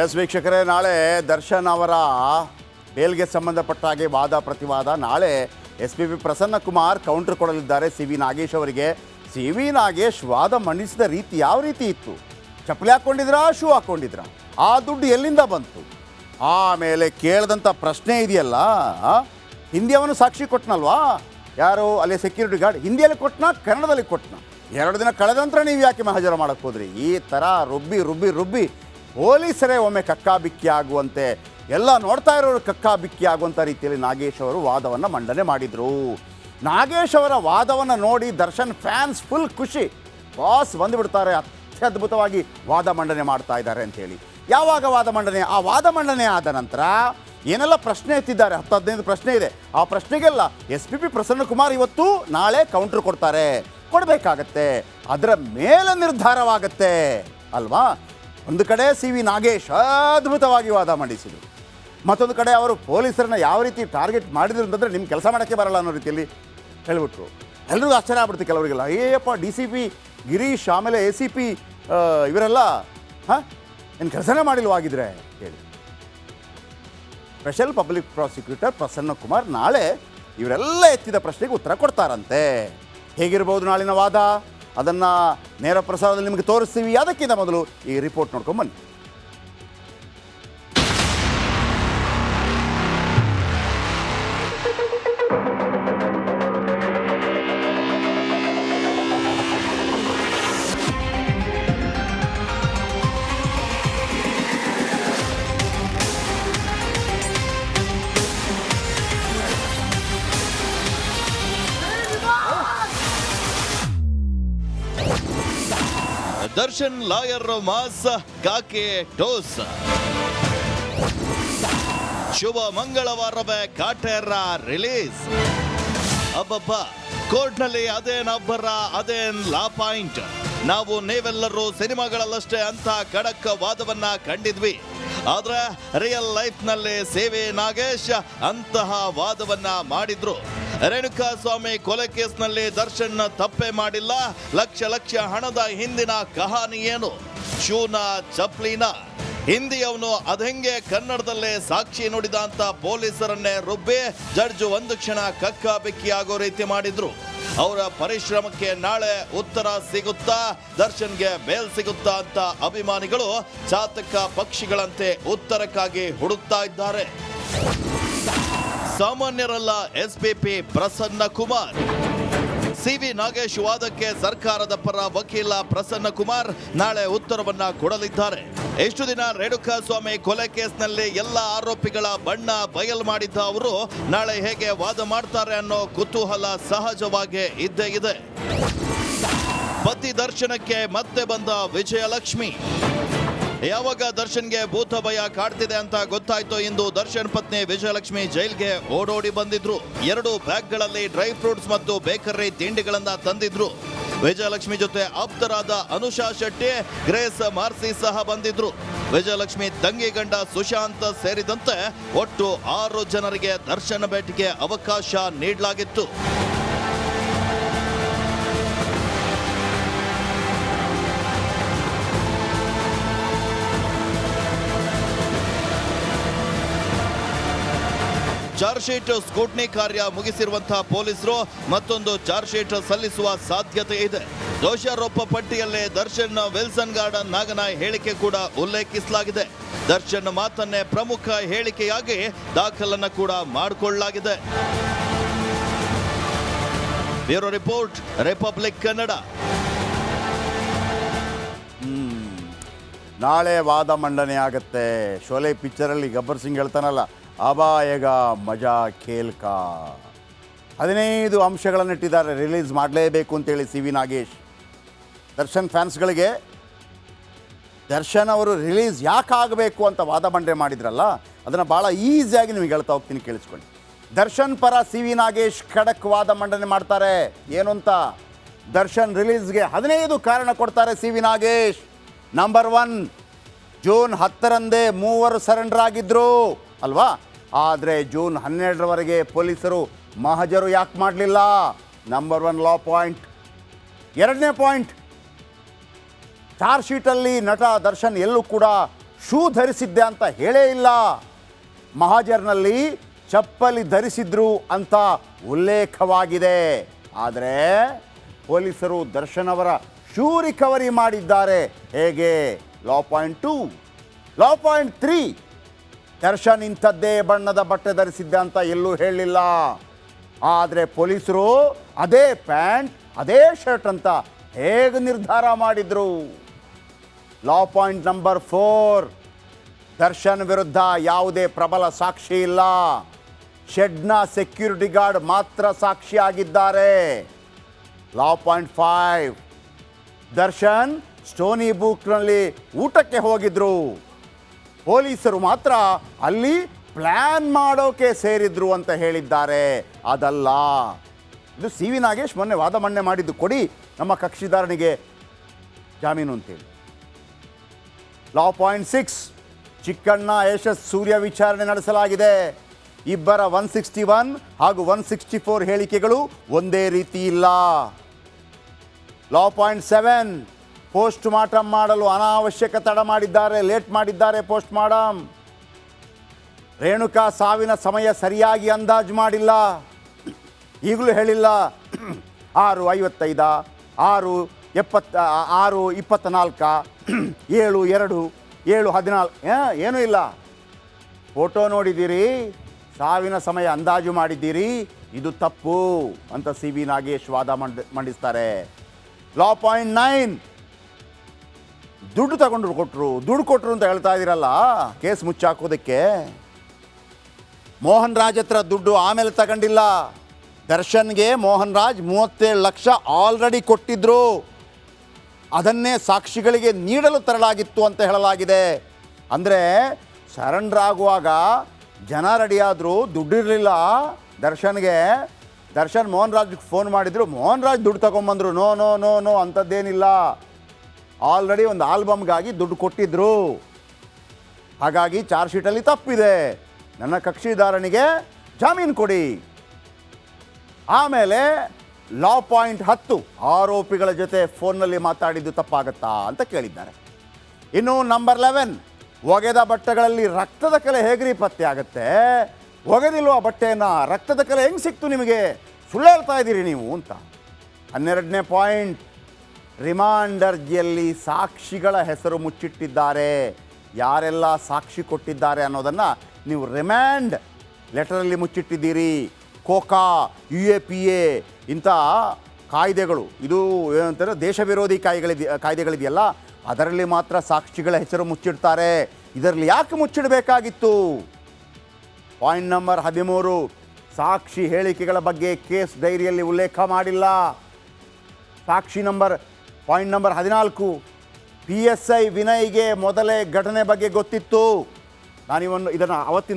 S ವೀಕ್ಷಕರೇ, ನಾಳೆ ದರ್ಶನ್ ಅವರ ಬೇಲ್ಗೆ ಸಂಬಂಧಪಟ್ಟ ಹಾಗೆ ವಾದ ಪ್ರತಿವಾದ. ನಾಳೆ S P P Prasanna Kumar counter ಕೊಡಲಿದ್ದಾರೆ C V Nagesh ಅವರಿಗೆ. ಸಿ ವಿ ನಾಗೇಶ್ ವಾದ ಮಂಡಿಸಿದ ರೀತಿ ಯಾವ ರೀತಿ ಇತ್ತು? ಚಪ್ಪಲಿ ಹಾಕ್ಕೊಂಡಿದ್ರಾ, ಶೂ ಹಾಕ್ಕೊಂಡಿದ್ರಾ? ಆ ದುಡ್ಡು ಎಲ್ಲಿಂದ ಬಂತು? ಆಮೇಲೆ ಕೇಳಿದಂಥ ಪ್ರಶ್ನೆ ಇದೆಯಲ್ಲ ಹಿಂದಿ ಅವನು ಸಾಕ್ಷಿ ಕೊಟ್ಟನಲ್ವಾ ಯಾರು? ಅಲ್ಲಿ ಸೆಕ್ಯೂರಿಟಿ ಗಾರ್ಡ್ ಹಿಂದಿಯಲ್ಲಿ ಕೊಟ್ಟನ ಕನ್ನಡದಲ್ಲಿ ಕೊಟ್ಟನ ಎರಡು ದಿನ ಕಳೆದ ನಂತರ ನೀವು ಯಾಕೆ ಮಹಾಜರ ಮಾಡಕ್ಕೆ ಹೋದ್ರಿ? ಈ ಥರ ರುಬ್ಬಿ ರುಬ್ಬಿ ರುಬ್ಬಿ ಪೊಲೀಸರೇ ಒಮ್ಮೆ ಕಕ್ಕಾಬಿಕ್ಕಿ ಆಗುವಂತೆ ಎಲ್ಲ ನೋಡ್ತಾ ಇರೋರು ಕಕ್ಕಾಬಿಕ್ಕಿ ಆಗುವಂಥ ರೀತಿಯಲ್ಲಿ ನಾಗೇಶ್ ಅವರು ವಾದವನ್ನು ಮಂಡನೆ ಮಾಡಿದರು. ನಾಗೇಶ್ ಅವರ ವಾದವನ್ನು ನೋಡಿ ದರ್ಶನ್ ಫ್ಯಾನ್ಸ್ ಫುಲ್ ಖುಷಿ. ಬಾಸ್ ಬಂದುಬಿಡ್ತಾರೆ, ಅತ್ಯದ್ಭುತವಾಗಿ ವಾದ ಮಂಡನೆ ಮಾಡ್ತಾ ಇದ್ದಾರೆ ಅಂತೇಳಿ ಯಾವಾಗ ವಾದ ಮಂಡನೆ? ಆ ವಾದ ಮಂಡನೆ ಆದ ನಂತರ ಏನೆಲ್ಲ ಪ್ರಶ್ನೆ ಎತ್ತಿದ್ದಾರೆ? ಹತ್ತು ಹದಿನೈದು ಪ್ರಶ್ನೆ ಇದೆ. ಆ ಪ್ರಶ್ನೆಗೆಲ್ಲ S P P Prasanna Kumar ಇವತ್ತು ನಾಳೆ ಕೌಂಟ್ರ್ ಕೊಡ್ತಾರೆ. ಕೊಡಬೇಕಾಗತ್ತೆ. ಅದರ ಮೇಲೆ ನಿರ್ಧಾರವಾಗತ್ತೆ. ಅಲ್ವಾ? ಒಂದು ಕಡೆ ಸಿ ವಿ ನಾಗೇಶ್ ಅದ್ಭುತವಾಗಿ ವಾದ ಮಂಡಿಸಿದರು. ಮತ್ತೊಂದು ಕಡೆ ಅವರು ಪೊಲೀಸರನ್ನ ಯಾವ ರೀತಿ ಟಾರ್ಗೆಟ್ ಮಾಡಿದ್ರು ಅಂತಂದರೆ ನಿಮ್ಮ ಕೆಲಸ ಮಾಡೋಕ್ಕೆ ಬರಲ್ಲ ಅನ್ನೋ ರೀತಿಯಲ್ಲಿ ಹೇಳ್ಬಿಟ್ರು. ಎಲ್ರಿಗೂ ಆಶ್ಚರ್ಯ ಆಗ್ಬಿಡ್ತು ಕೆಲವರಿಗೆಲ್ಲ. ಏಯಪ್ಪ ಡಿ ಸಿ ಪಿ, ಗಿರೀಶ್, ಆಮೇಲೆ ಎ ಸಿ ಪಿ ಇವರೆಲ್ಲ, ಹಾಂ? ಏನು ಕೆಲಸನೇ ಮಾಡಿಲ್ವಾಗಿದ್ರೆ ಹೇಳಿ. Special public prosecutor Prasanna Kumar ನಾಳೆ ಇವರೆಲ್ಲ ಎತ್ತಿದ ಪ್ರಶ್ನೆಗೆ ಉತ್ತರ ಕೊಡ್ತಾರಂತೆ. ಹೇಗಿರ್ಬೋದು ನಾಳಿನ ವಾದ? ಅದನ್ನು ನೇರ ಪ್ರಸಾರದಲ್ಲಿ ನಿಮಗೆ ತೋರಿಸ್ತೀವಿ. ಅದಕ್ಕಿಂತ ಮೊದಲು ಈ ರಿಪೋರ್ಟ್ ನೋಡ್ಕೊಂಡು ಬನ್ನಿ. ದರ್ಶನ್, ಲಾಯರ್ ಮಾಸ್ ಕಾಕೆ ಟೋಸ್. ಶುಭ ಮಂಗಳವಾರವೇ ಕಾಟೇರ ರಿಲೀಸ್. ಅಬ್ಬಬ್ಬ, ಕೋರ್ಟ್ನಲ್ಲಿ ಅದೇನ್ ಅಬ್ಬರ, ಅದೇನ್ ಲಾ ಪಾಯಿಂಟ್. ನಾವು ನೀವೆಲ್ಲರೂ ಸಿನಿಮಾಗಳಲ್ಲಷ್ಟೇ ಅಂತ ಖಡಕ್ ವಾದವನ್ನ ಕಂಡಿದ್ವಿ. ಆದ್ರೆ ರಿಯಲ್ ಲೈಫ್ನಲ್ಲಿ ಸೇವೆ ನಾಗೇಶ್ ಅಂತಹ ವಾದವನ್ನ ಮಾಡಿದ್ರು. ರೇಣುಕಾ ಸ್ವಾಮಿ ಕೊಲೆ ಕೇಸ್ನಲ್ಲಿ ದರ್ಶನ್ ತಪ್ಪೇ ಮಾಡಿಲ್ಲ. ಲಕ್ಷ ಲಕ್ಷ ಹಣದ ಹಿಂದಿನ ಕಹಾನಿ ಏನು? ಶೂನ ಚಪ್ಲಿನ. ಹಿಂದಿಯವನು ಅದೆಂಗೆ ಕನ್ನಡದಲ್ಲೇ ಸಾಕ್ಷಿ ನುಡಿದ ಅಂತ ಪೊಲೀಸರನ್ನೇ ರುಬ್ಬಿ ಜಡ್ಜ್ ಒಂದು ಕ್ಷಣ ಕಕ್ಕ ಆಗೋ ರೀತಿ ಮಾಡಿದ್ರು. ಅವರ ಪರಿಶ್ರಮಕ್ಕೆ ನಾಳೆ ಉತ್ತರ ಸಿಗುತ್ತಾ, ದರ್ಶನ್ಗೆ ಬೇಲ್ ಸಿಗುತ್ತಾ ಅಂತ ಅಭಿಮಾನಿಗಳು ಚಾತಕ ಪಕ್ಷಿಗಳಂತೆ ಉತ್ತರಕ್ಕಾಗಿ ಹುಡುಕ್ತಾ ಇದ್ದಾರೆ. ಸಾಮಾನ್ಯರಲ್ಲ ಎಸ್ಪಿಪಿ ಪ್ರಸನ್ನ ಕುಮಾರ್. ಸಿವಿ ನಾಗೇಶ್ ವಾದಕ್ಕೆ ಸರ್ಕಾರದ ಪರ ವಕೀಲ ಪ್ರಸನ್ನ ಕುಮಾರ್ ನಾಳೆ ಉತ್ತರವನ್ನ ಕೊಡಲಿದ್ದಾರೆ. ಎಷ್ಟು ದಿನ ರೇಣುಕಾ ಸ್ವಾಮಿ ಕೊಲೆ ಕೇಸ್ನಲ್ಲಿ ಎಲ್ಲ ಆರೋಪಿಗಳ ಬಣ್ಣ ಬಯಲ್ ಮಾಡಿದ್ದ ಅವರು ನಾಳೆ ಹೇಗೆ ವಾದ ಮಾಡ್ತಾರೆ ಅನ್ನೋ ಕುತೂಹಲ ಸಹಜವಾಗಿ ಇದ್ದೇ ಇದೆ. ಪತಿ ದರ್ಶನಕ್ಕೆ ಮತ್ತೆ ಬಂದ ವಿಜಯಲಕ್ಷ್ಮಿ. ಯಾವಾಗ ದರ್ಶನ್ಗೆ ಭೂತ ಭಯ ಕಾಡ್ತಿದೆ ಅಂತ ಗೊತ್ತಾಯ್ತು. ಇಂದು ದರ್ಶನ್ ಪತ್ನಿ ವಿಜಯಲಕ್ಷ್ಮಿ ಜೈಲ್ಗೆ ಓಡೋಡಿ ಬಂದಿದ್ರು. ಎರಡು ಬ್ಯಾಗ್ಗಳಲ್ಲಿ ಡ್ರೈ ಫ್ರೂಟ್ಸ್ ಮತ್ತು ಬೇಕರಿ ತಿಂಡಿಗಳನ್ನ ತಂದಿದ್ರು. ವಿಜಯಲಕ್ಷ್ಮಿ ಜೊತೆ ಆಪ್ತರಾದ ಅನುಷಾ ಶೆಟ್ಟಿ, ಗ್ರೇಸ್ ಮಾರ್ಸಿ ಸಹ ಬಂದಿದ್ರು. ವಿಜಯಲಕ್ಷ್ಮಿ ತಂಗಿ ಗಂಡ ಸುಶಾಂತ್ ಸೇರಿದಂತೆ ಒಟ್ಟು ಆರು ಜನರಿಗೆ ದರ್ಶನ ಭೇಟಿಗೆ ಅವಕಾಶ ನೀಡಲಾಗಿತ್ತು. ಚಾರ್ಜ್ ಶೀಟ್ ಸ್ಕೂಟ್ನಿ ಕಾರ್ಯ ಮುಗಿಸಿರುವಂತಹ ಪೊಲೀಸರು ಮತ್ತೊಂದು ಚಾರ್ಜ್ ಶೀಟ್ ಸಲ್ಲಿಸುವ ಸಾಧ್ಯತೆ ಇದೆ. ದೋಷಾರೋಪ ಪಟ್ಟಿಯಲ್ಲೇ ದರ್ಶನ್ ವಿಲ್ಸನ್ ಗಾರ್ಡನ್ ನಾಗನಾಯ್ ಹೇಳಿಕೆ ಕೂಡ ಉಲ್ಲೇಖಿಸಲಾಗಿದೆ. ದರ್ಶನ್ ಮಾತನ್ನೇ ಪ್ರಮುಖ ಹೇಳಿಕೆಯಾಗಿ ದಾಖಲನ್ನು ಕೂಡ ಮಾಡಿಕೊಳ್ಳಲಾಗಿದೆ. Bureau report, Republic Kannada. ನಾಳೆ ವಾದ ಮಂಡನೆ ಆಗುತ್ತೆ. ಶೋಲೆ ಪಿಕ್ಚರಲ್ಲಿ ಗಬ್ಬರ್ ಸಿಂಗ್ ಹೇಳ್ತಾನಲ್ಲ ಅಬಾಯಗ ಮಜಾ ಖೇಲ್ಕಾ. ಹದಿನೈದು ಅಂಶಗಳನ್ನು ಇಟ್ಟಿದ್ದಾರೆ ರಿಲೀಸ್ ಮಾಡಲೇಬೇಕು ಅಂತೇಳಿ ಸಿ ವಿ ನಾಗೇಶ್. ದರ್ಶನ್ ಫ್ಯಾನ್ಸ್ಗಳಿಗೆ, ದರ್ಶನ್ ಅವರು ರಿಲೀಸ್ ಯಾಕೆ ಆಗಬೇಕು ಅಂತ ವಾದ ಮಂಡನೆ ಮಾಡಿದ್ರಲ್ಲ, ಅದನ್ನು ಭಾಳ ಈಸಿಯಾಗಿ ನಿಮಗೆ ಹೇಳ್ತಾ ಹೋಗ್ತೀನಿ, ಕೇಳಿಸ್ಕೊಳ್ಳಿ. ದರ್ಶನ್ ಪರ ಸಿ ವಿ ನಾಗೇಶ್ ಖಡಕ್ ವಾದ ಮಂಡನೆ ಮಾಡ್ತಾರೆ. ಏನು ಅಂತ ದರ್ಶನ್ ರಿಲೀಸ್ಗೆ ಹದಿನೈದು ಕಾರಣ ಕೊಡ್ತಾರೆ C V Nagesh. Number one, June ಹತ್ತರಂದೇ ಮೂವರು ಸರೆಂಡರ್ ಆಗಿದ್ದರು ಅಲ್ವಾ? ಆದರೆ ಜೂನ್ ಹನ್ನೆರಡರವರೆಗೆ ಪೊಲೀಸರು ಮಹಜರು ಯಾಕೆ ಮಾಡಲಿಲ್ಲ? ನಂಬರ್ ಒನ್ ಲಾ ಪಾಯಿಂಟ್ ಎರಡನೇ ಪಾಯಿಂಟ್ ಚಾರ್ಜ್ ಶೀಟಲ್ಲಿ ನಟ ದರ್ಶನ್ ಎಲ್ಲೂ ಕೂಡ ಶೂ ಧರಿಸಿದ್ದೆ ಅಂತ ಹೇಳೇ ಇಲ್ಲ. ಮಹಾಜರ್ನಲ್ಲಿ ಚಪ್ಪಲಿ ಧರಿಸಿದ್ರು ಅಂತ ಉಲ್ಲೇಖವಾಗಿದೆ. ಆದರೆ ಪೊಲೀಸರು ದರ್ಶನ್ ಅವರ ಶೂ ರಿಕವರಿ ಮಾಡಿದ್ದಾರೆ. ಹೇಗೆ? Law point two law point three Darshan ಇಂಥದ್ದೇ ಬಣ್ಣದ ಬಟ್ಟೆ ಧರಿಸಿದ್ದೆ ಅಂತ ಎಲ್ಲೂ ಹೇಳಲಿಲ್ಲ ಆದರೆ ಪೊಲೀಸರು ಅದೇ ಪ್ಯಾಂಟ್, ಅದೇ ಶರ್ಟ್ ಅಂತ ಹೇಗೆ ನಿರ್ಧಾರ ಮಾಡಿದ್ರು? Law point number four, Darshan ವಿರುದ್ಧ ಯಾವುದೇ ಪ್ರಬಲ ಸಾಕ್ಷಿ ಇಲ್ಲ. ಶೆಡ್ನ ಸೆಕ್ಯೂರಿಟಿ ಗಾರ್ಡ್ ಮಾತ್ರ ಸಾಕ್ಷಿಯಾಗಿದ್ದಾರೆ. Law point five, Darshan Stoney ಬುಕ್ನಲ್ಲಿ ಊಟಕ್ಕೆ ಹೋಗಿದ್ರು. ಪೊಲೀಸರು ಮಾತ್ರ ಅಲ್ಲಿ ಪ್ಲ್ಯಾನ್ ಮಾಡೋಕೆ ಸೇರಿದ್ರು ಅಂತ ಹೇಳಿದ್ದಾರೆ. ಅದಲ್ಲ. ಇದು ಸಿ ವಿ ನಾಗೇಶ್ ಮೊನ್ನೆ ವಾದ ಮಣ್ಣೆ ಮಾಡಿದ್ದು. ಕೊಡಿ ನಮ್ಮ ಕಕ್ಷಿದಾರನಿಗೆ ಜಾಮೀನು ಅಂತೇಳಿ. Law point six Chikkanna Yashas Surya ವಿಚಾರಣೆ ನಡೆಸಲಾಗಿದೆ. ಇಬ್ಬರ ಒನ್ ಸಿಕ್ಸ್ಟಿ ಒನ್ ಹಾಗೂ ಒನ್ ಸಿಕ್ಸ್ಟಿ ಫೋರ್ ಹೇಳಿಕೆಗಳು ಒಂದೇ ರೀತಿ ಇಲ್ಲ. Law point seven post mortem ಮಾಡಲು ಅನಾವಶ್ಯಕ ತಡ ಮಾಡಿದ್ದಾರೆ, ಲೇಟ್ ಮಾಡಿದ್ದಾರೆ ಪೋಸ್ಟ್ ಮಾರ್ಟಮ್ ರೇಣುಕಾ ಸಾವಿನ ಸಮಯ ಸರಿಯಾಗಿ ಅಂದಾಜು ಮಾಡಿಲ್ಲ. ಈಗಲೂ ಹೇಳಿಲ್ಲ. ಆರು ಐವತ್ತೈದ, ಆರು ಎಪ್ಪತ್ತ, ಆರು ಇಪ್ಪತ್ತ ನಾಲ್ಕ ಏಳು ಎರಡು, ಏಳು ಹದಿನಾಲ್ಕು ಏನೂ ಇಲ್ಲ. ಫೋಟೋ ನೋಡಿದ್ದೀರಿ, ಸಾವಿನ ಸಮಯ ಅಂದಾಜು ಮಾಡಿದ್ದೀರಿ, ಇದು ತಪ್ಪು ಅಂತ ಸಿ ವಿ ನಾಗೇಶ್ ವಾದ ಮಂಡ, ಮಂಡಿಸ್ತಾರೆ. Law point nine. ದುಡ್ಡು ತಗೊಂಡ್ರು ಕೊಟ್ಟರು ದುಡ್ಡು ಕೊಟ್ಟರು ಅಂತ ಹೇಳ್ತಾ ಇದ್ದೀರಲ್ಲ ಕೇಸ್ ಮುಚ್ಚಾಕೋದಕ್ಕೆ. ಮೋಹನ್ ರಾಜ್ ಹತ್ರ ದುಡ್ಡು ಆಮೇಲೆ ತಗೊಂಡಿಲ್ಲ. ದರ್ಶನ್ಗೆ ಮೋಹನ್ ರಾಜ್ ಮೂವತ್ತೇಳು ಲಕ್ಷ ಆಲ್ರೆಡಿ ಕೊಟ್ಟಿದ್ರು. ಅದನ್ನೇ ಸಾಕ್ಷಿಗಳಿಗೆ ನೀಡಲು ತರಲಾಗಿತ್ತು ಅಂತ ಹೇಳಲಾಗಿದೆ. ಅಂದರೆ ಸರೆಂಡರ್ ಆಗುವಾಗ ಜನ ರೆಡಿಯಾದರೂ ದುಡ್ಡಿರಲಿಲ್ಲ ದರ್ಶನ್ಗೆ ದರ್ಶನ್ ಮೋಹನ್ ರಾಜ್ಗೆ ಫೋನ್ ಮಾಡಿದ್ರು. ಮೋಹನ್ ರಾಜ್ ದುಡ್ಡು ತಗೊಂಬಂದ್ರು. ನೋ ನೋ ನೋ ನೋ ಅಂಥದ್ದೇನಿಲ್ಲ ಆಲ್ರೆಡಿ ಒಂದು ಆಲ್ಬಮ್ಗಾಗಿ ದುಡ್ಡು ಕೊಟ್ಟಿದ್ರು. ಹಾಗಾಗಿ ಚಾರ್ಜ್ ಶೀಟಲ್ಲಿ ತಪ್ಪಿದೆ. ನನ್ನ ಕಕ್ಷಿದಾರನಿಗೆ ಜಾಮೀನು ಕೊಡಿ. ಆಮೇಲೆ ಲಾ ಪಾಯಿಂಟ್ ಹತ್ತು ಆರೋಪಿಗಳ ಜೊತೆ ಫೋನ್ನಲ್ಲಿ ಮಾತಾಡಿದ್ದು ತಪ್ಪಾಗತ್ತಾ ಅಂತ ಕೇಳಿದ್ದಾರೆ. ಇನ್ನು ನಂಬರ್ ಲೆವೆನ್, ಒಗೆದ ಬಟ್ಟೆಗಳಲ್ಲಿ ರಕ್ತದ ಕಲೆ ಹೇಗ್ರಿ ಪತ್ತೆ ಆಗುತ್ತೆ? ಒಗೆದಿಲ್ವ ಬಟ್ಟೆಯನ್ನು? ರಕ್ತದ ಕಲೆ ಹೆಂಗೆ ಸಿಕ್ತು ನಿಮಗೆ? ಸುಳ್ಳು ಹೇಳ್ತಾ ಇದ್ದೀರಿ ನೀವು ಅಂತ. ಹನ್ನೆರಡನೇ ಪಾಯಿಂಟ್ ರಿಮಾಂಡ್ ಅರ್ಜಿಯಲ್ಲಿ ಸಾಕ್ಷಿಗಳ ಹೆಸರು ಮುಚ್ಚಿಟ್ಟಿದ್ದಾರೆ. ಯಾರೆಲ್ಲ ಸಾಕ್ಷಿ ಕೊಟ್ಟಿದ್ದಾರೆ ಅನ್ನೋದನ್ನು ನೀವು ರಿಮ್ಯಾಂಡ್ ಲೆಟರಲ್ಲಿ ಮುಚ್ಚಿಟ್ಟಿದ್ದೀರಿ. KCOCA U A P A ಇಂಥ ಕಾಯ್ದೆಗಳು, ಇದು ಏನಂತಾರೆ ದೇಶ ವಿರೋಧಿ ಕಾಯ್ದೆಗಳಿದೆ ಕಾಯ್ದೆಗಳಿದೆಯಲ್ಲ, ಅದರಲ್ಲಿ ಮಾತ್ರ ಸಾಕ್ಷಿಗಳ ಹೆಸರು ಮುಚ್ಚಿಡ್ತಾರೆ. ಇದರಲ್ಲಿ ಯಾಕೆ ಮುಚ್ಚಿಡಬೇಕಾಗಿತ್ತು? ಪಾಯಿಂಟ್ ನಂಬರ್ ಹದಿಮೂರು, ಸಾಕ್ಷಿ ಹೇಳಿಕೆಗಳ ಬಗ್ಗೆ ಕೇಸ್ ಡೈರಿಯಲ್ಲಿ ಉಲ್ಲೇಖ ಮಾಡಿಲ್ಲ. ಸಾಕ್ಷಿ ನಂಬರ್ ಪಾಯಿಂಟ್ ನಂಬರ್ ಹದಿನಾಲ್ಕು. ಪಿ ಎಸ್ ಐ ವಿನಯ್ಗೆ ಮೊದಲೇ ಘಟನೆ ಬಗ್ಗೆ ಗೊತ್ತಿತ್ತು. ನಾನಿವನ್ನು ಇದನ್ನು ಅವತ್ತಿನ